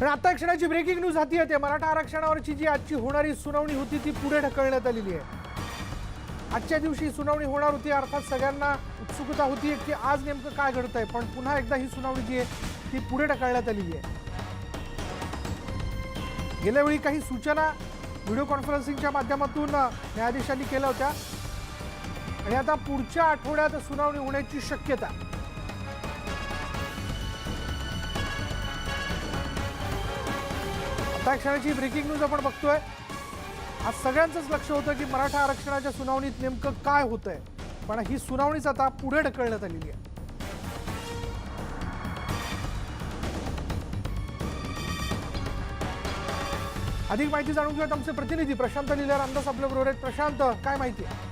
आणि आता क्षणाची breaking news हाती येते. मराठा आरक्षणावरची जी आजची होणारी सुनावणी होती ती पुढे ढकलण्यात आलेली आहे. आजच्या दिवशी सुनावणी होणार होती अर्थात सगळ्यांना उत्सुकता होती की आज नेमकं काय घडतंय पण पुन्हा एकदा ही सुनावणी जी आहे ती पुढे ढकलण्यात आलेली आहे. गेल्या वेळी काही सूचना व्हिडिओ कॉन्फरन्सिंगच्या माध्यमातून न्यायाधीशांनी केल्या होत्या. आणि आता पुढच्या आठवड्यात सुनावणी होण्याची शक्यता. आता क्षणाची ब्रेकिंग न्यूज आपण बघतोय. आज सगळ्यांचंच लक्ष होतं की मराठा आरक्षणाच्या सुनावणीत नेमकं काय होतंय. पण ही सुनावणीच आता पुढे ढकलण्यात आलेली आहे. अधिक माहिती जाणून घेऊयात आमचे प्रतिनिधी. प्रशांत लिहिल्यावर अंदाज आपल्या बरोबर आहेत. प्रशांत काय माहिती? आहे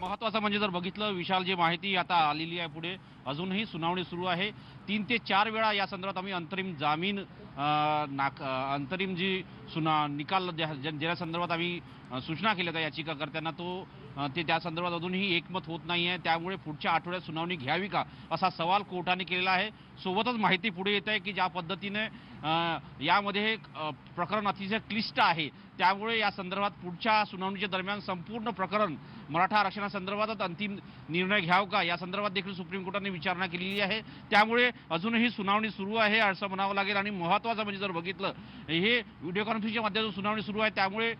महत्वाचं म्हणजे जर बघितलं विशाल जी माहिती आता आलेली आहे पुढे अजूनही सुनावणी सुरू आहे. तीन ते चार वेळा या संदर्भात आम्ही अंतरिम जामीन नाक अंतरिम जी सुना निकाल ज्या ज्या- ज्या संदर्भात आम्ही सूचना केल्या त्या याचिकाकर्त्यांना तो ते त्या संदर्भात अजूनही एकमत होत नाही आहे त्यामुळे पुढच्या आठवड्यात सुनावणी घ्यावी का असा सवाल कोर्टाने केलेला आहे. सोबतच माहिती पुढे येत आहे की ज्या पद्धतीने यामध्ये हे प्रकरण अतिशय क्लिष्ट आहे. त्यामुळे या संदर्भात पुढच्या सुनावणीच्या दरम्यान संपूर्ण प्रकरण मराठा आरक्षणासंदर्भातच अंतिम निर्णय घ्याव का या संदर्भात देखील सुप्रीम कोर्टाने विचारणा केलेली आहे. त्यामुळे अजूनही सुनावणी सुरू आहे असं म्हणावं लागेल. आणि महत्त्वाचं म्हणजे जर बघितलं हे व्हिडिओ कॉन्फरन्सच्या मध्यातून सुनावणी सुरू आहे. त्यामुळे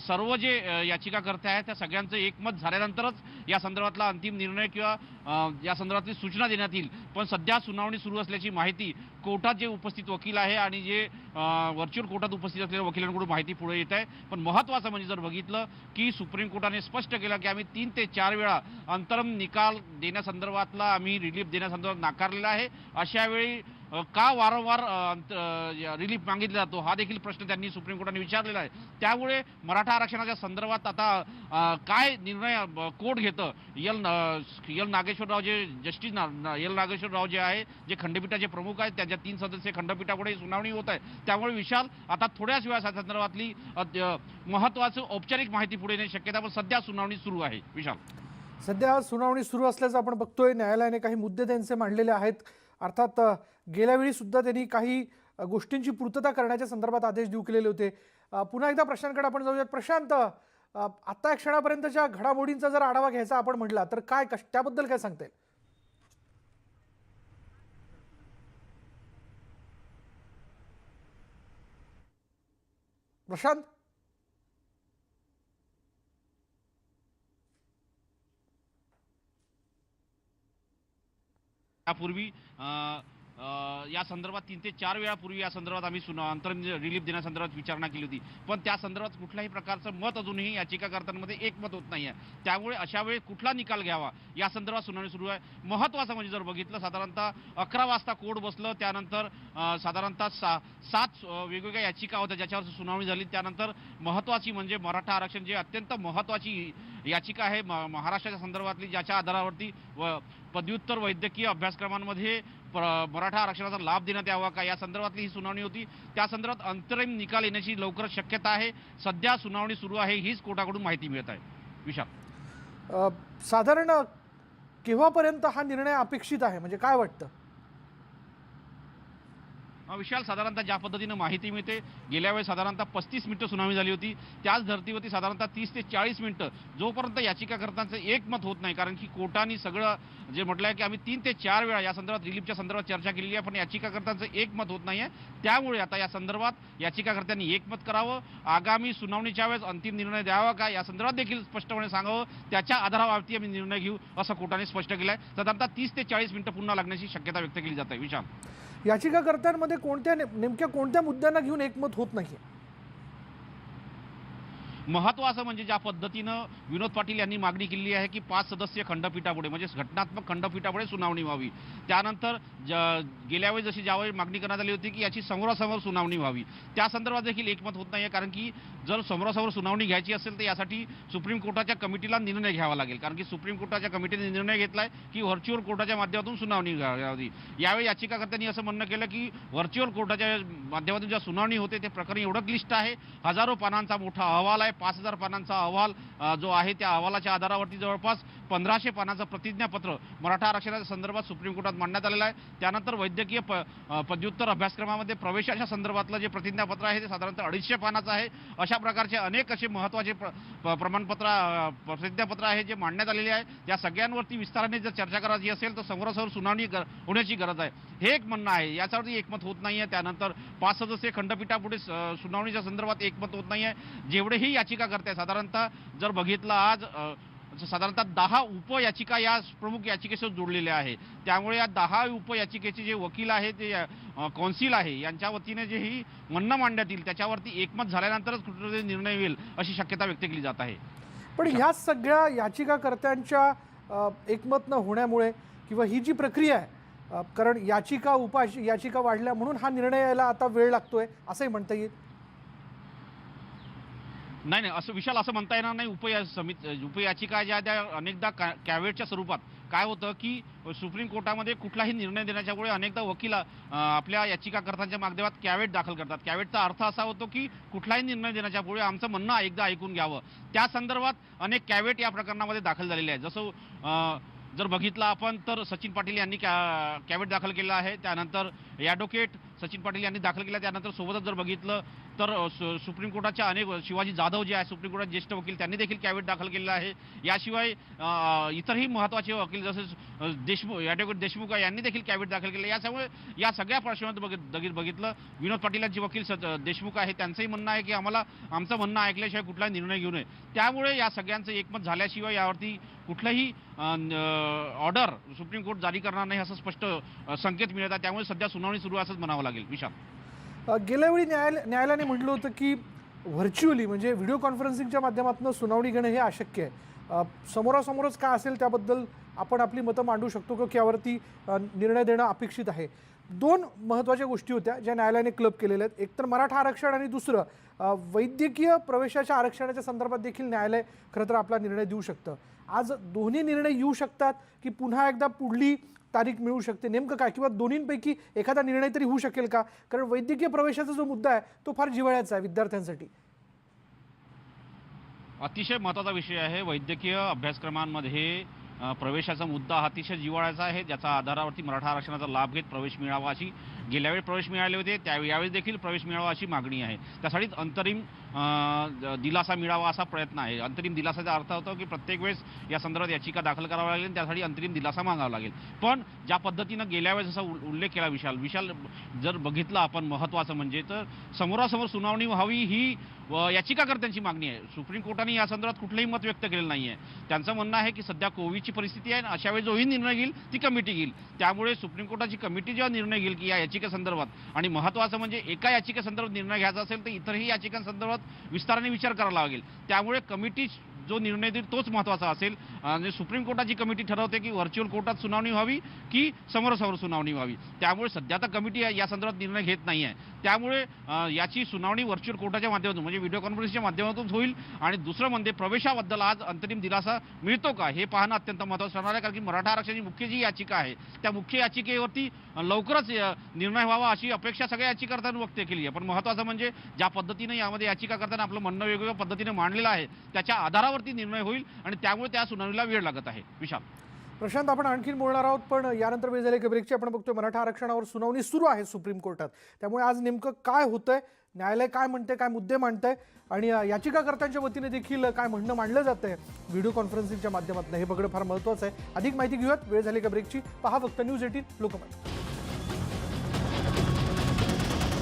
सर्व जे याचिकाकर्ते आहेत त्या सगळ्यांचं एकमत झाल्यानंतरच या संदर्भातला अंतिम निर्णय किंवा या संदर्भातली सूचना देण्यात येईल. पण सध्या सुनावणी सुरू असल्याची माहिती कोर्टात जे उपस्थित वकील आहे आणि जे व्हर्च्युअल कोर्टात उपस्थित असलेल्या वकिलांकडून माहिती पुढे येत आहे. पण महत्त्वाचं म्हणजे जर बघितलं की सुप्रीम कोर्टाने स्पष्ट केलं की आम्ही तीन ते चार वेळा अंतरम निकाल देण्यासंदर्भातला आम्ही रिलीफ देण्यासंदर्भात नाकारलेला आहे. अशावेळी का वारंवार रिलीफ मागितला जातो? हा देखील प्रश्न त्यांनी सुप्रीम कोर्टाने विचारलेला आहे. त्यामुळे मराठा आरक्षणाच्या संदर्भात आता काय निर्णय कोर्ट घेतं? यल न- यल नागेश्वरराव जे जस्टिस ना- यल नागेश्वरराव जे आहे जे खंडपीठाचे प्रमुख आहेत त्यांच्या तीन सदस्य खंडपीठापुढे सुनावणी होत आहे. त्यामुळे विशाल आता थोड्याच वेळा संदर्भातली अ, महत्त्वाचं औपचारिक माहिती पुढे येण्याची शक्यता पण सध्या सुनावणी सुरू आहे. विशाल. सध्या सुनावणी सुरू असल्याचं आपण बघतोय. न्यायालयाने काही मुद्दे त्यांचे मांडलेले आहेत. अर्थात गेल्यावेळी सुद्धा त्यांनी काही गोष्टींची पूर्तता करण्याच्या संदर्भात आदेश देऊ केलेले होते. पुन्हा एकदा प्रश्नांकडे आपण जाऊयात. प्रशांत आत्ता आता या क्षणापर्यंतच्या घडामोडींचा जर आढावा घ्यायचा आपण म्हटला तर काय कश त्याबद्दल काय सांगता येईल? प्रशांत? यापूर्वी या संदर्भात तीन ते चार वेळापूर्वी या संदर्भात आम्ही सुना अंतर रिलीफ देण्यासंदर्भात विचारणा केली होती. पण त्या संदर्भात कुठल्याही प्रकारचं मत अजूनही याचिकाकर्त्यांमध्ये एकमत होत नाही आहे त्यामुळे अशा वेळी कुठला निकाल घ्यावा या संदर्भात सुनावणी सुरू आहे. महत्त्वाचं म्हणजे जर बघितलं साधारणतः अकरा वाजता कोर्ट बसलं त्यानंतर साधारणतः सा सात वेगवेगळ्या याचिका होत्या ज्याच्यावर सुनावणी झाली. त्यानंतर महत्त्वाची म्हणजे मराठा आरक्षण जे अत्यंत महत्त्वाची याचिका आहे म- महाराष्ट्राच्या संदर्भातली ज्याच्या आधारावरती व पदव्युत्तर वैद्यकीय अभ्यासक्रमांमध्ये मराठा आरक्षणाचा लाभ देण्यात यावा का? या संदर्भातली ही सुनावणी होती. त्या संदर्भात अंतरिम निकाल येण्याची लवकर शक्यता आहे. सध्या सुनावणी सुरू आहे हीच कोर्टाकडून माहिती मिळत आहे. विशाल. साधारण केव्हापर्यंत हा निर्णय अपेक्षित आहे? म्हणजे काय वाटतं? विशाल साधारणतः ज्या पद्धतीनं माहिती मिळते गेल्या वेळेस साधारणतः पस्तीस मिनिटं सुनावणी झाली होती. त्याच धर्तीवरती साधारणतः तीस ते चाळीस मिनिटं. जोपर्यंत याचिकाकर्त्यांचं एकमत होत नाही कारण की कोर्टाने सगळं जे म्हटलं आहे की आम्ही तीन ते चार वेळा या संदर्भात रिलीफच्या संदर्भात चर्चा केलेली आहे पण याचिकाकर्त्यांचं एकमत होत नाही आहे त्यामुळे आता या संदर्भात याचिकाकर्त्यांनी एकमत करावं. आगामी सुनावणीच्या वेळेस अंतिम निर्णय द्यावा का या संदर्भात देखील स्पष्टपणे सांगावं. त्याच्या आधारावरती आम्ही निर्णय घेऊ असं कोर्टाने स्पष्ट केलं आहे साधारणतः तीस ते चाळीस मिनिटं पुन्हा लागण्याची शक्यता व्यक्त केली जात आहे. विशाल. याचिकाकर्त्यांमध्ये कोणत्या ने- नेमक्या कोणत्या मुद्द्यांना घेऊन एकमत होत नाही महत्वाचं म्हणजे ज्या पद्धतीनं विनोद पाटील यांनी मागणी केलेली आहे की पाच सदस्य खंडपीठापुढे म्हणजे घटनात्मक खंडपीठापुढे सुनावणी व्हावी. त्यानंतर ज- गेल्या वेळी जशी ज्यावेळी मागणी करण्यात आली होती की याची समोरासमोर सुनावणी व्हावी. त्या संदर्भात देखील एकमत होत नाही कारण की जर समोरासमोर सुनावणी घ्यायची असेल तर यासाठी सुप्रीम कोर्टाच्या कमिटीला निर्णय घ्यावा लागेल. कारण की सुप्रीम कोर्टाच्या कमिटीने निर्णय घेतलाय की व्हर्च्युअल कोर्टाच्या माध्यमातून सुनावणी घ्यावी. यावेळी याचिकाकर्त्यांनी असं म्हणणं केलं की व्हर्च्युअल कोर्टाच्या माध्यमातून ज्या सुनावणी होते ते प्रकरण एवढं क्लिष्ट आहे हजारो पानांचा मोठा अहवाल आहे पाच हजार पानांचा अहवाल जो आहे त्या अहवालाच्या आधारावरती जवळपास पंधराशे पानाचं प्रतिज्ञापत्र मराठा आरक्षणाच्या संदर्भात सुप्रीम कोर्टात मांडण्यात आलेलं आहे. त्यानंतर वैद्यकीय प पदव्युत्तर अभ्यासक्रमामध्ये प्रवेशाच्या संदर्भातलं जे प्रतिज्ञापत्र आहे ते साधारणतः अडीचशे पानाचं आहे. अशा प्रकारचे अनेक असे महत्त्वाचे प्र प- प्रमाणपत्र प्रतिज्ञापत्र आहे जे मांडण्यात आलेले आहे. या सगळ्यांवरती विस्ताराने जर चर्चा करायची असेल तर समोरासमोर सुनावणी गर- होण्याची गरज आहे. हे एक म्हणणं आहे. याच्यावरती एकमत होत नाही आहे त्यानंतर पाच सदस्यीय खंडपीठापुढे सुनावणीच्या संदर्भात एकमत होत नाही आहे जेवढेही याचिका करते साधारणतः जर बघितलं आज साधारणतः दहा उपयाचिका या प्रमुख याचिकेसह जोडलेल्या आहे त्यामुळे या दहा उपयाचिकेचे जे वकील आहे ते कौन्सिल आहे यांच्या वतीने जे ही म्हणणं मांडण्यात येईल त्याच्यावरती एकमत झाल्यानंतरच कुठेतरी निर्णय होईल अशी शक्यता व्यक्त केली जात आहे. पण ह्या सगळ्या याचिकाकर्त्यांच्या एकमत न होण्यामुळे किंवा ही जी प्रक्रिया आहे कारण याचिका उपाश याचिका वाढल्या म्हणून हा निर्णय यायला आता वेळ लागतोय असंही म्हणता येईल. नाही नाही असं विशाल असं म्हणता येणार नाही. उपया समित उपयाचिका ज्या त्या अनेकदा का- कॅवेटच्या स्वरूपात. काय होतं की सुप्रीम कोर्टामध्ये कुठलाही निर्णय देण्याच्या वेळी अनेकदा वकील आपल्या याचिकाकर्त्यांच्या माध्यमात कॅवेट दाखल करतात. कॅवेटचा अर्थ असा होतो की कुठलाही निर्णय देण्याच्या आमचं म्हणणं एकदा ऐकून घ्यावं. त्या संदर्भात अनेक कॅवेट या प्रकरणामध्ये दाखल झालेले आहेत. जसं जर बघितलं आपण तर सचिन पाटील यांनी कॅ कॅवेट दाखल केलं आहे. त्यानंतर ॲडव्होकेट सचिन पाटील यांनी दाखल केला. त्यानंतर सोबतच जर बघितलं तर सु- सुप्रीम कोर्टाच्या अनेक शिवाजी जाधव जे आहे सुप्रीम कोर्टात ज्येष्ठ वकील त्यांनी देखील कॅवेट दाखल केलेलं आहे. याशिवाय इतरही महत्त्वाचे वकील जसे देशमुख ॲडव्होकेट देशमुख आहे, यांनी देखील कॅवेट दाखल केले याच्यामुळे या सगळ्या प्रश्नात बघित बघितलं. विनोद पाटील यांचे वकील सत- देशमुख आहे त्यांचंही म्हणणं आहे की आम्हाला आमचं म्हणणं ऐकल्याशिवाय कुठलाही निर्णय घेऊ नये. त्यामुळे या सगळ्यांचं एकमत झाल्याशिवाय यावरती कुठलंही ऑर्डर सुप्रीम कोर्ट जारी करणार नाही असं स्पष्ट संकेत मिळत आहे. त्यामुळे सध्या सुनावणी सुरू असंच म्हणावं लागेल. विशाल. गेल्या वेळी न्यायालय न्यायालयाने म्हटलं होतं की व्हर्च्युअली म्हणजे व्हिडिओ कॉन्फरन्सिंगच्या माध्यमातून सुनावणी घेणं हे अशक्य आहे. समोरासमोरच काय असेल त्याबद्दल आपण आपली मतं मांडू शकतो की यावरती निर्णय देणं अपेक्षित आहे. दोन महत्त्वाच्या गोष्टी होत्या ज्या न्यायालयाने क्लब केलेल्या आहेत. एक तर मराठा आरक्षण आणि दुसरं वैद्यकीय प्रवेशाच्या आरक्षणाच्या संदर्भात देखील न्यायालय खरं तर आपला निर्णय देऊ शकतं. आज दोन्ही निर्णय येऊ शकतात की पुन्हा एकदा पुढली तारीख मिळू शकते. नेमकं काय? किंवा दोन्हींपैकी एखादा निर्णय तरी होऊ शकेल का? कारण वैद्यकीय प्रवेशाचा जो मुद्दा आहे तो फार जिव्हाळ्याचा आहे विद्यार्थ्यांसाठी. अतिशय महत्त्वाचा विषय आहे. वैद्यकीय अभ्यासक्रमांमध्ये प्रवेशाचा मुद्दा अतिशय जिवाळ्याचा आहे. ज्याचा आधारावरती मराठा आरक्षणाचा लाभ घेत प्रवेश मिळावा अशी गेल्या वेळी प्रवेश मिळाले होते त्या यावेळी देखील प्रवेश मिळावा अशी मागणी आहे. त्यासाठीच अंतरिम दिलासा मिळावा असा प्रयत्न आहे. अंतरिम दिलासाचा अर्थ होतो की प्रत्येक वेळेस या संदर्भात याचिका दाखल करावी लागेल त्यासाठी अंतरिम दिलासा मागावा लागेल. पण ज्या पद्धतीनं गेल्या वेळेस असा उल्लेख केला विशाल विशाल जर बघितलं आपण महत्त्वाचं म्हणजे तर समोरासमोर सुनावणी व्हावी ही व याचिकाकर्त्यांची मागणी आहे. सुप्रीम कोर्टाने या संदर्भात कुठलंही मत व्यक्त केलेलं नाही आहे त्यांचं म्हणणं आहे की सध्या कोविडची परिस्थिती आहे अशा वेळी जोही निर्णय घेईल ती कमिटी घेईल. त्यामुळे सुप्रीम कोर्टाची कमिटी जेव्हा निर्णय घेईल की या याचिकेसंदर्भात. आणि महत्त्वाचं म्हणजे एका याचिकेसंदर्भात निर्णय घ्यायचा असेल तर इतरही याचिकांसंदर्भात विस्ताराने विचार करावा लागेल. त्यामुळे कमिटी जो निर्णय देईल तोच महत्त्वाचा असेल. म्हणजे सुप्रीम कोर्टाची कमिटी ठरवते की व्हर्च्युअल कोर्टात सुनावणी व्हावी की समोरासमोर सुनावणी व्हावी. त्यामुळे सध्या तर कमिटी या संदर्भात निर्णय घेत नाही आहे. त्यामुळे याची सुनावणी व्हर्च्युअल कोर्टाच्या माध्यमातून म्हणजे व्हिडिओ कॉन्फरन्सच्या माध्यमातून होईल. आणि दुसरं म्हणजे प्रवेशाबद्दल आज अंतरिम दिलासा मिळतो का? हे पाहणं अत्यंत महत्त्वाचं ठरणार आहे. कारण की मराठा आरक्षणाची मुख्य जी याचिका आहे त्या मुख्य याचिकेवरती लवकरच निर्णय व्हावा अशी अपेक्षा सगळ्या याचिकाकर्त्यांनी व्यक्त केली आहे. पण महत्त्वाचं म्हणजे ज्या पद्धतीने यामध्ये याचिकाकर्त्यांना आपलं म्हणणं वेगवेगळ्या पद्धतीने मांडलेलं आहे त्याच्या आधारावरती निर्णय होईल आणि त्यामुळे त्या सुनावणीला वेळ लागत आहे. विशाल. प्रशांत आपण आणखीन बोलणार आहोत पण यानंतर वेळ झाली की ब्रेकची. आपण बघतोय मराठा आरक्षणावर सुनावणी सुरू आहे सुप्रीम कोर्टात. त्यामुळे आज नेमकं काय होतंय न्यायालय काय म्हणते काय मुद्दे मांडतंय आणि याचिकाकर्त्यांच्या वतीने देखील काय म्हणणं मांडलं जातंय व्हिडिओ कॉन्फरन्सिंगच्या माध्यमातून. हे बघणं फार महत्त्वाचं आहे. अधिक माहिती घेऊयात. वेळ झाली का ब्रेकची? पहा फक्त न्यूज एटीन लोकमत.